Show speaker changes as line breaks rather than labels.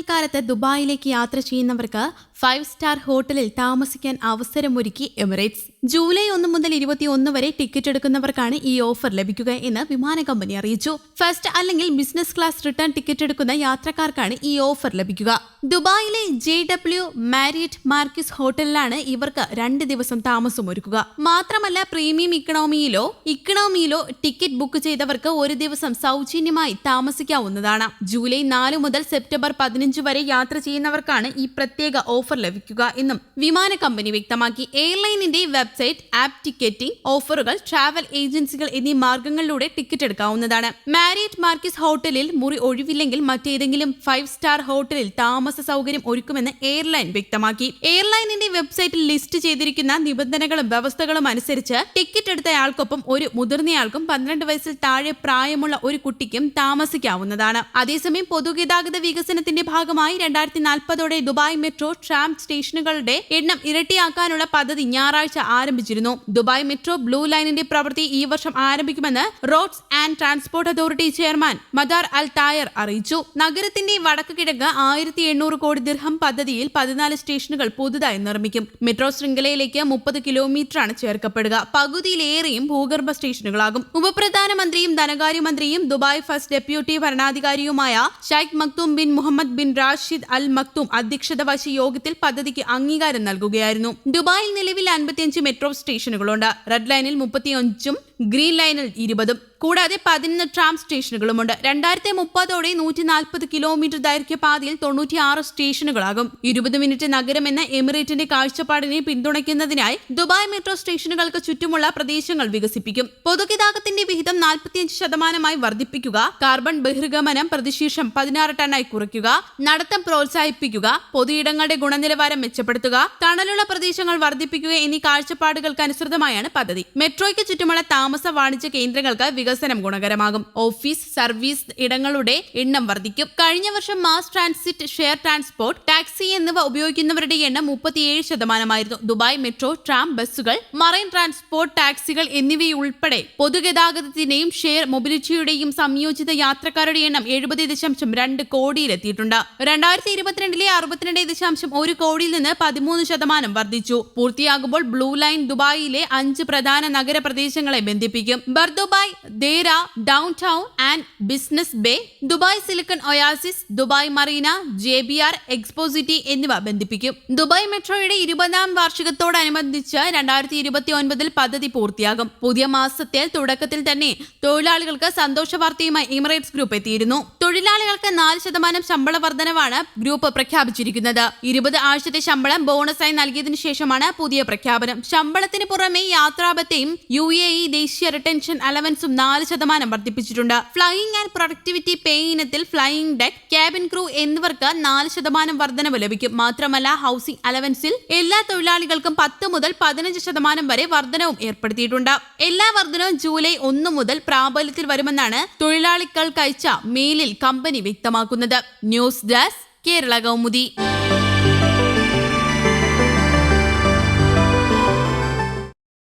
വേനൽക്കാലത്ത് ദുബായിലേക്ക് യാത്ര ചെയ്യുന്നവർക്ക് ഫൈവ് സ്റ്റാർ ഹോട്ടലിൽ താമസിക്കാൻ അവസരമൊരുക്കി എമിറേറ്റ്സ്. ജൂലൈ ഒന്ന് മുതൽ ഇരുപത്തിയൊന്ന് വരെ ടിക്കറ്റ് എടുക്കുന്നവർക്കാണ് ഈ ഓഫർ ലഭിക്കുക എന്ന് വിമാന കമ്പനി അറിയിച്ചു. ഫസ്റ്റ് അല്ലെങ്കിൽ ബിസിനസ് ക്ലാസ് റിട്ടേൺ ടിക്കറ്റ് എടുക്കുന്ന യാത്രക്കാർക്കാണ് ഈ ഓഫർ ലഭിക്കുക. ദുബായിലെ ജെ ഡബ്ല്യു മാരിയറ്റ് മാർക്കിസ് ഹോട്ടലിലാണ് ഇവർക്ക് രണ്ട് ദിവസം താമസം ഒരുക്കുക. മാത്രമല്ല പ്രീമിയം ഇക്കണോമിയിലോ ഇക്കണോമിയിലോ ടിക്കറ്റ് ബുക്ക് ചെയ്തവർക്ക് ഒരു ദിവസം സൗജന്യമായി താമസിക്കാവുന്നതാണ്. ജൂലൈ നാല് മുതൽ സെപ്റ്റംബർ പതിനഞ്ച് വരെ യാത്ര ചെയ്യുന്നവർക്കാണ് ഈ പ്രത്യേക ഓഫർ ലഭിക്കുക എന്നും വിമാന കമ്പനി വ്യക്തമാക്കി. എയർലൈനിന്റെ വെബ്സൈറ്റ് ആപ്പ് ടിക്കറ്റിംഗ് ഓഫറുകൾ ട്രാവൽ ഏജൻസികൾ എന്നീ മാർഗങ്ങളിലൂടെ ടിക്കറ്റ് എടുക്കാവുന്നതാണ്. മാരിയറ്റ് മാർക്കിസ് ഹോട്ടലിൽ മുറി ഒഴിവില്ലെങ്കിൽ മറ്റേതെങ്കിലും ഫൈവ് സ്റ്റാർ ഹോട്ടലിൽ താമസ സൗകര്യം ഒരുക്കുമെന്ന് എയർലൈൻ വ്യക്തമാക്കി. എയർലൈനിന്റെ വെബ്സൈറ്റിൽ ലിസ്റ്റ് ചെയ്തിരിക്കുന്ന നിബന്ധനകളും വ്യവസ്ഥകളും അനുസരിച്ച് ടിക്കറ്റ് എടുത്തയാൾക്കൊപ്പം ഒരു മുതിർന്നയാൾക്കും പന്ത്രണ്ട് വയസ്സിൽ താഴെ പ്രായമുള്ള ഒരു കുട്ടിക്കും താമസിക്കാവുന്നതാണ്. അതേസമയം പൊതുഗതാഗത വികസനത്തിന്റെ ഭാഗമായി രണ്ടായിരത്തി നാൽപ്പതോടെ ദുബായ് മെട്രോ ട്രാം സ്റ്റേഷനുകളുടെ എണ്ണം ഇരട്ടിയാക്കാനുള്ള പദ്ധതി ഞായറാഴ്ച ആരംഭിച്ചിരുന്നു. ദുബായ് മെട്രോ ബ്ലൂ ലൈനിന്റെ പ്രവൃത്തി ഈ വർഷം ആരംഭിക്കുമെന്ന് roads and transport authority chairman Mattar Al Tayer അറിയിച്ചു. നഗരത്തിന്റെ വടക്ക് കിഴക്ക് ആയിരത്തി എണ്ണൂറ് കോടി ദിർഹം പദ്ധതിയിൽ പതിനാല് സ്റ്റേഷനുകൾ പുതുതായി നിർമ്മിക്കും. മെട്രോ ശൃംഖലയിലേക്ക് മുപ്പത് കിലോമീറ്ററാണ് ചേർക്കപ്പെടുക. പകുതിയിലേറെയും ഭൂഗർഭ സ്റ്റേഷനുകളാകും. ഉപപ്രധാനമന്ത്രിയും ധനകാര്യമന്ത്രിയും Dubai first deputy ഭരണാധികാരിയുമായ Sheikh Maktoum bin Mohammed bin Rashid Al Maktoum അധ്യക്ഷത വഹിച്ച യോഗത്തിൽ പദ്ധതിക്ക് അംഗീകാരം നൽകുകയായിരുന്നു. ദുബായിൽ നിലവിൽ അൻപത്തിയഞ്ച് മെട്രോ സ്റ്റേഷനുകളുണ്ട്. റെഡ് ലൈനിൽ മുപ്പത്തിയഞ്ചും ഗ്രീൻ ലൈനിൽ ഇരുപതും കൂടാതെ പതിനൊന്ന് ട്രാം സ്റ്റേഷനുകളുമുണ്ട്. രണ്ടായിരത്തി മുപ്പതോടെ നൂറ്റി നാൽപ്പത് കിലോമീറ്റർ ദൈർഘ്യ പാതയിൽ തൊണ്ണൂറ്റിയാറ് സ്റ്റേഷനുകളാകും. ഇരുപത് മിനിറ്റ് നഗരം എന്ന എമിറേറ്റിന്റെ കാഴ്ചപ്പാടിനെ പിന്തുണയ്ക്കുന്നതിനായി ദുബായ് മെട്രോ സ്റ്റേഷനുകൾക്ക് ചുറ്റുമുള്ള പ്രദേശങ്ങൾ വികസിപ്പിക്കും. പൊതുഗതാഗതത്തിന്റെ വിഹിതം നാൽപ്പത്തിയഞ്ച് ശതമാനമായി വർദ്ധിപ്പിക്കുക കാർബൺ ബഹിർഗമനം പ്രതിശീർഷം പതിനാറ് ടണ്ണായി കുറയ്ക്കുക നടത്തം പ്രോത്സാഹിപ്പിക്കുക പൊതുയിടങ്ങളുടെ ഗുണനിലവാരം മെച്ചപ്പെടുത്തുക തണലുള്ള പ്രദേശങ്ങൾ വർദ്ധിപ്പിക്കുക എന്നീ കാഴ്ചപ്പാടുകൾക്ക് അനുസൃതമായാണ് പദ്ധതി. മെട്രോയ്ക്ക് ചുറ്റുമുള്ള താമസ വാണിജ്യ കേന്ദ്രങ്ങൾക്ക് വികസനം ഗുണകരമാകും. ഓഫീസ് സർവീസ് ഇടങ്ങളുടെ എണ്ണം വർദ്ധിക്കും. കഴിഞ്ഞ വർഷം mass transit share transport taxi എന്നിവ ഉപയോഗിക്കുന്നവരുടെ എണ്ണം മുപ്പത്തിയേഴ് ശതമാനമായിരുന്നു. ദുബായ് മെട്രോ ട്രാം ബസ്സുകൾ മറൈൻ ട്രാൻസ്പോർട്ട് ടാക്സികൾ എന്നിവയുൾപ്പെടെ പൊതുഗതാഗതത്തിന്റെയും ഷെയർ മൊബിലിറ്റിയുടെയും സംയോജിത യാത്രക്കാരുടെ എണ്ണം എഴുപത് ദശാംശം രണ്ട് കോടിയിലെത്തിയിട്ടുണ്ട്. രണ്ടായിരത്തി ഇരുപത്തിരണ്ടിലെ അറുപത്തിരണ്ട് ദശാംശം ഒരു കോടിയിൽ നിന്ന് പതിമൂന്ന് ശതമാനം വർദ്ധിച്ചു. പൂർത്തിയാകുമ്പോൾ ബ്ലൂ ലൈൻ ദുബായിലെ അഞ്ച് പ്രധാന നഗരപ്രദേശങ്ങളെ ബന്ധിപ്പിക്കും Bur Dubai Deira Downtown and Business Bay Dubai Silicon Oasis Dubai Marina J B R Expo City എന്നിവ ബന്ധിപ്പിക്കും. ദുബായ് മെട്രോയുടെ ഇരുപതാം വാർഷികത്തോടനുബന്ധിച്ച് രണ്ടായിരത്തി ഇരുപത്തി ഒൻപതിൽ പദ്ധതി പൂർത്തിയാകും. പുതിയ മാസത്തിൽ തുടക്കത്തിൽ തന്നെ തൊഴിലാളികൾക്ക് സന്തോഷ വാർത്തയുമായി എമിറേറ്റ്സ് ഗ്രൂപ്പ് എത്തിയിരുന്നു. തൊഴിലാളികൾക്ക് നാല് ശതമാനം ശമ്പള വർധനവാണ് ഗ്രൂപ്പ് പ്രഖ്യാപിച്ചിരിക്കുന്നത്. ഇരുപത് ആഴ്ചത്തെ ശമ്പളം ബോണസായി നൽകിയതിനു ശേഷമാണ് പുതിയ പ്രഖ്യാപനം. ശമ്പളത്തിന് പുറമെ യാത്രാപത്തെയും യു എ ഇ ദേശീയ റിട്ടൻഷൻ അലവൻസും നാല് ശതമാനം വർദ്ധിപ്പിച്ചിട്ടുണ്ട്. ഫ്ലൈയിങ് ആൻഡ് പ്രൊഡക്ടിവിറ്റി പേ ഇനത്തിൽ ഫ്ലൈയിങ് ഡെക്ക് ക്യാബിൻ ക്രൂ എന്നിവർക്ക് നാല് ശതമാനം വർധനവ് ലഭിക്കും. മാത്രമല്ല ഹൗസിംഗ് അലവൻസിൽ എല്ലാ തൊഴിലാളികൾക്കും പത്ത് മുതൽ പതിനഞ്ച് ശതമാനം വരെ വർധനവും ഏർപ്പെടുത്തിയിട്ടുണ്ട്. എല്ലാ വർധനവും ജൂലൈ ഒന്ന് മുതൽ പ്രാബല്യത്തിൽ വരുമെന്നാണ് തൊഴിലാളികൾക്ക് അയച്ച മെയിലിൽ കമ്പനി വ്യക്തമാക്കുന്നത്. News desk Kerala Kaumudi.